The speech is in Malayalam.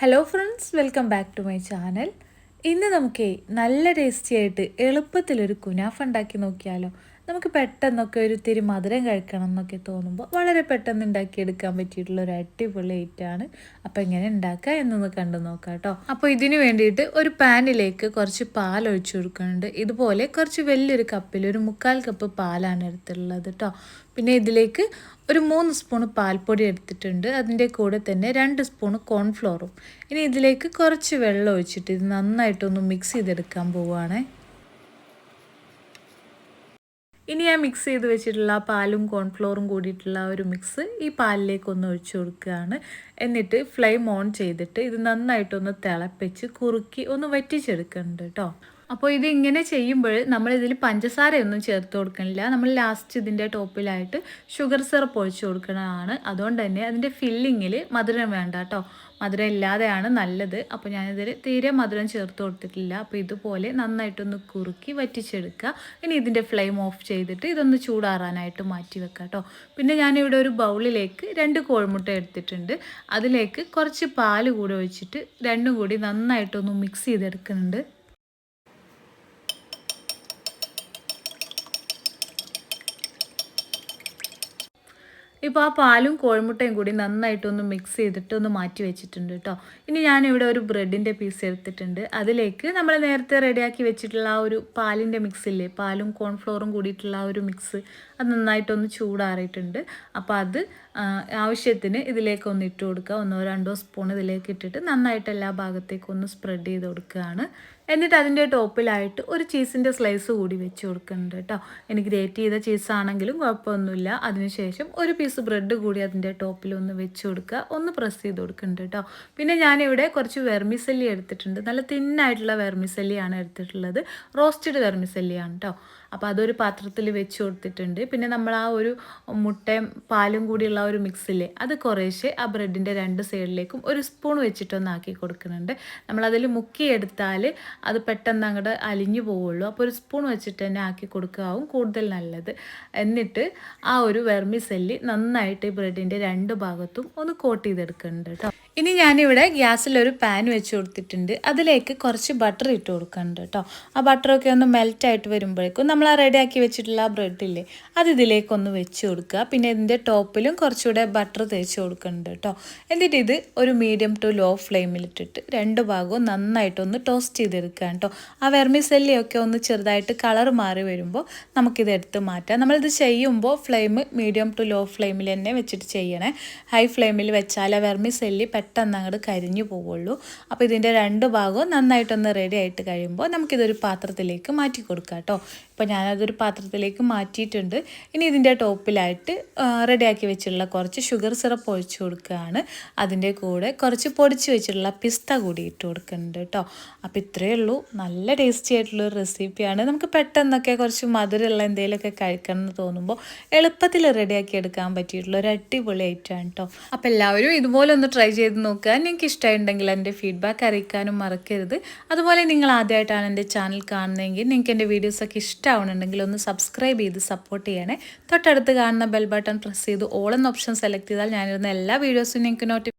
Hello friends welcome back to my channel ഇന്ന് നമുക്ക് നല്ല ടേസ്റ്റി ആയിട്ട് എളുപ്പത്തിലൊരു കുനാഫ് ഉണ്ടാക്കി നോക്കിയാലോ. നമുക്ക് പെട്ടെന്നൊക്കെ ഒരു തിരി മധുരം കഴിക്കണം എന്നൊക്കെ തോന്നുമ്പോൾ വളരെ പെട്ടെന്ന് ഉണ്ടാക്കിയെടുക്കാൻ പറ്റിയിട്ടുള്ള ഒരു അടിപൊളി ഐറ്റാണ് അപ്പോൾ എങ്ങനെ ഉണ്ടാക്കുക എന്നൊന്ന് കണ്ടു നോക്കാം കേട്ടോ. അപ്പോൾ ഇതിനു വേണ്ടിയിട്ട് ഒരു പാനിലേക്ക് കുറച്ച് പാൽ ഒഴിച്ചു കൊടുക്കുന്നുണ്ട്. ഇതുപോലെ കുറച്ച് വലിയൊരു കപ്പിൽ ഒരു മുക്കാൽ കപ്പ് പാലാണ് എടുത്തിട്ടുള്ളത് കേട്ടോ. പിന്നെ ഇതിലേക്ക് ഒരു മൂന്ന് സ്പൂൺ പാൽപ്പൊടി എടുത്തിട്ടുണ്ട്. അതിന്റെ കൂടെ തന്നെ രണ്ട് സ്പൂൺ കോൺഫ്ലോറും. ഇനി ഇതിലേക്ക് കുറച്ച് വെള്ളം ഒഴിച്ചിട്ട് ഇത് നന്നായിട്ടൊന്ന് മിക്സ് ചെയ്തെടുക്കാൻ പോവുകയാണ്. ഇനി ഞാൻ മിക്സ് ചെയ്ത് വെച്ചിട്ടുള്ള പാലും കോൺഫ്ലോറും കൂടിയിട്ടുള്ള ഒരു മിക്സ് ഈ പാലിലേക്ക് ഒന്ന് ഒഴിച്ചു കൊടുക്കുകയാണ്. എന്നിട്ട് ഫ്ലെയിം ഓൺ ചെയ്തിട്ട് ഇത് നന്നായിട്ടൊന്ന് തിളപ്പിച്ച് കുറുക്കി ഒന്ന് വറ്റിച്ചെടുക്കുന്നുണ്ട് കേട്ടോ അപ്പോൾ ഇത് ഇങ്ങനെ ചെയ്യുമ്പോൾ നമ്മൾ ഇതിൽ പഞ്ചസാരയൊന്നും ചേർത്ത് കൊടുക്കണില്ല. നമ്മൾ ലാസ്റ്റ് ഇതിന്റെ ടോപ്പിലായിട്ട് ഷുഗർ സിറപ്പ് ഒഴിച്ചു കൊടുക്കണതാണ്. അതുകൊണ്ട് തന്നെ അതിന്റെ ഫില്ലിങ്ങിൽ മധുരം വേണ്ട കേട്ടോ മധുരം ഇല്ലാതെയാണ് നല്ലത്. അപ്പോൾ ഞാനിതിൽ തീരെ മധുരം ചേർത്ത് കൊടുത്തിട്ടില്ല. അപ്പോൾ ഇതുപോലെ നന്നായിട്ടൊന്ന് കുറുക്കി വറ്റിച്ചെടുക്കുക. ഇനി ഇതിന്റെ ഫ്ലെയിം ഓഫ് ചെയ്തിട്ട് ഇതൊന്ന് ചൂടാറാനായിട്ട് മാറ്റി വെക്കാം കേട്ടോ പിന്നെ ഞാനിവിടെ ഒരു ബൗളിലേക്ക് രണ്ട് കോഴിമുട്ട എടുത്തിട്ടുണ്ട്. അതിലേക്ക് കുറച്ച് പാൽ കൂടെ ഒഴിച്ചിട്ട് രണ്ടും കൂടി നന്നായിട്ടൊന്ന് മിക്സ് ചെയ്തെടുക്കുന്നുണ്ട്. ഇപ്പോൾ ആ പാലും കോഴിമുട്ടയും കൂടി നന്നായിട്ടൊന്ന് മിക്സ് ചെയ്തിട്ട് ഒന്ന് മാറ്റി വെച്ചിട്ടുണ്ട് കേട്ടോ ഇനി ഞാനിവിടെ ഒരു ബ്രെഡിന്റെ പീസ് എടുത്തിട്ടുണ്ട്. അതിലേക്ക് നമ്മൾ നേരത്തെ റെഡിയാക്കി വെച്ചിട്ടുള്ള ആ ഒരു പാലിന്റെ മിക്സില്ലേ പാലും കോൺഫ്ലോറും കൂടിയിട്ടുള്ള ആ ഒരു മിക്സ് അത് നന്നായിട്ടൊന്ന് ചൂടാറിയിട്ടുണ്ട്. അപ്പോൾ അത് ആവശ്യത്തിന് ഇതിലേക്ക് ഒന്ന് ഇട്ട് കൊടുക്കുക. ഒന്നോ രണ്ടോ സ്പൂൺ ഇതിലേക്ക് ഇട്ടിട്ട് നന്നായിട്ട് എല്ലാ ഭാഗത്തേക്കും ഒന്ന് സ്പ്രെഡ് ചെയ്ത് കൊടുക്കുകയാണ് എന്നിട്ട് അതിന്റെ ടോപ്പിലായിട്ട് ഒരു ചീസിന്റെ സ്ലൈസ് കൂടി വെച്ച് കൊടുക്കുന്നുണ്ട് കേട്ടോ. എനിക്ക് ഗ്രേറ്റ് ചെയ്ത ചീസാണെങ്കിലും കുഴപ്പമൊന്നുമില്ല. അതിനുശേഷം ഒരു പീസ് ബ്രെഡ് കൂടി അതിന്റെ ടോപ്പിൽ ഒന്ന് വെച്ച് കൊടുക്കുക. ഒന്ന് പ്രസ് ചെയ്ത് കൊടുക്കുന്നുണ്ട് കേട്ടോ. പിന്നെ ഞാനിവിടെ കുറച്ച് വെർമിസല്ലി എടുത്തിട്ടുണ്ട്. നല്ല തിന്നായിട്ടുള്ള വെർമിസല്ലിയാണ് എടുത്തിട്ടുള്ളത്. റോസ്റ്റഡ് വെർമിസല്ലിയാണ് കേട്ടോ. അപ്പോൾ അതൊരു പാത്രത്തിൽ വെച്ച് കൊടുത്തിട്ടുണ്ട്. പിന്നെ നമ്മൾ ആ ഒരു മുട്ടയും പാലും കൂടിയുള്ള ഒരു മിക്സില്ലേ അത് കുറേശ്ശെ ആ ബ്രെഡിന്റെ രണ്ട് സൈഡിലേക്കും ഒരു സ്പൂൺ വെച്ചിട്ടൊന്നാക്കി കൊടുക്കുന്നുണ്ട്. നമ്മളതിൽ മുക്കിയെടുത്താൽ അത് പെട്ടെന്ന് അങ്ങോട്ട് അലിഞ്ഞു പോവുള്ളൂ. അപ്പോൾ ഒരു സ്പൂൺ വെച്ചിട്ട് തന്നെ ആക്കി കൊടുക്കാവും കൂടുതൽ നല്ലത്. എന്നിട്ട് ആ ഒരു വെർമി സെല്ലി നന്നായിട്ട് ഈ ബ്രെഡിന്റെ രണ്ട് ഭാഗത്തും ഒന്ന് കോട്ട് ചെയ്തെടുക്കുന്നുണ്ട് കേട്ടോ ഇനി ഞാനിവിടെ ഗ്യാസിലൊരു പാൻ വെച്ച് കൊടുത്തിട്ടുണ്ട്. അതിലേക്ക് കുറച്ച് ബട്ടർ ഇട്ട് കൊടുക്കുന്നുണ്ട് കേട്ടോ ആ ബട്ടറൊക്കെ ഒന്ന് മെൽറ്റായിട്ട് വരുമ്പോഴേക്കും നമ്മൾ ആ റെഡിയാക്കി വെച്ചിട്ടുള്ള ആ ബ്രെഡില്ലേ അത് ഇതിലേക്കൊന്ന് വെച്ച് കൊടുക്കുക. പിന്നെ ഇതിന്റെ ടോപ്പിലും കുറച്ചുകൂടെ ബട്ടർ തേച്ച് കൊടുക്കുന്നുണ്ട് കേട്ടോ എന്നിട്ട് ഇത് ഒരു മീഡിയം ടു ലോ ഫ്ലെയിമിലിട്ടിട്ട് രണ്ട് ഭാഗവും നന്നായിട്ടൊന്ന് ടോസ്റ്റ് ചെയ്തെടുക്കുക കേട്ടോ ആ വെർമിസെല്ലിയൊക്കെ ഒന്ന് ചെറുതായിട്ട് കളർ മാറി വരുമ്പോൾ നമുക്കിത് എടുത്ത് മാറ്റാം. നമ്മളിത് ചെയ്യുമ്പോൾ ഫ്ലെയിം മീഡിയം ടു ലോ ഫ്ലെയിമിൽ തന്നെ വെച്ചിട്ട് ചെയ്യണേ. ഹൈ ഫ്ലെയിമിൽ വെച്ചാൽ ആ വെർമിസെല്ലി പെട്ടെന്ന് അങ്ങോട്ട് കരിഞ്ഞു പോവുള്ളൂ. അപ്പോൾ ഇതിന്റെ രണ്ട് ഭാഗവും നന്നായിട്ടൊന്ന് റെഡി ആയിട്ട് കഴിയുമ്പോൾ നമുക്കിതൊരു പാത്രത്തിലേക്ക് മാറ്റി കൊടുക്കാം കേട്ടോ ഇപ്പോൾ ഞാനതൊരു പാത്രത്തിലേക്ക് മാറ്റിയിട്ടുണ്ട്. ഇനി ഇതിന്റെ ടോപ്പിലായിട്ട് റെഡിയാക്കി വെച്ചിട്ടുള്ള കുറച്ച് ഷുഗർ സിറപ്പ് ഒഴിച്ചു കൊടുക്കുകയാണ്. അതിന്റെ കൂടെ കുറച്ച് പൊടിച്ച് വെച്ചിട്ടുള്ള പിസ്ത കൂടി ഇട്ട് കൊടുക്കുന്നുണ്ട് കേട്ടോ. അപ്പോൾ ഇത്രയേ ഉള്ളൂ. നല്ല ടേസ്റ്റി ആയിട്ടുള്ളൊരു റെസിപ്പിയാണ് നമുക്ക് പെട്ടെന്നൊക്കെ കുറച്ച് മധുരമുള്ള എന്തെങ്കിലുമൊക്കെ കഴിക്കണം എന്ന് തോന്നുമ്പോൾ എളുപ്പത്തിൽ റെഡിയാക്കി എടുക്കാൻ പറ്റിയിട്ടുള്ള ഒരു അടിപൊളി ഐറ്റമാണ് കേട്ടോ. അപ്പോൾ എല്ലാവരും ഇതുപോലെ ഒന്ന് ട്രൈ ചെയ്ത് നോക്കുക. നിങ്ങൾക്ക് ഇഷ്ടമുണ്ടെങ്കിൽ എന്റെ ഫീഡ്ബാക്ക് അറിയിക്കാനും മറക്കരുത്. അതുപോലെ നിങ്ങൾ ആദ്യമായിട്ടാണ് എന്റെ ചാനൽ കാണുന്നതെങ്കിൽ നിങ്ങൾക്ക് എന്റെ വീഡിയോസൊക്കെ ഇഷ്ടമാവുന്നുണ്ടെങ്കിൽ ഒന്ന് സബ്സ്ക്രൈബ് ചെയ്ത് സപ്പോർട്ട് ചെയ്യണേ. തൊട്ടടുത്ത് കാണുന്ന ബെൽ ബട്ടൺ പ്രസ് ചെയ്ത് ഓൾ എന്ന ഓപ്ഷൻ സെലക്ട് ചെയ്താൽ ഞാനിരുന്ന എല്ലാ വീഡിയോസും നിങ്ങൾക്ക് നോട്ടി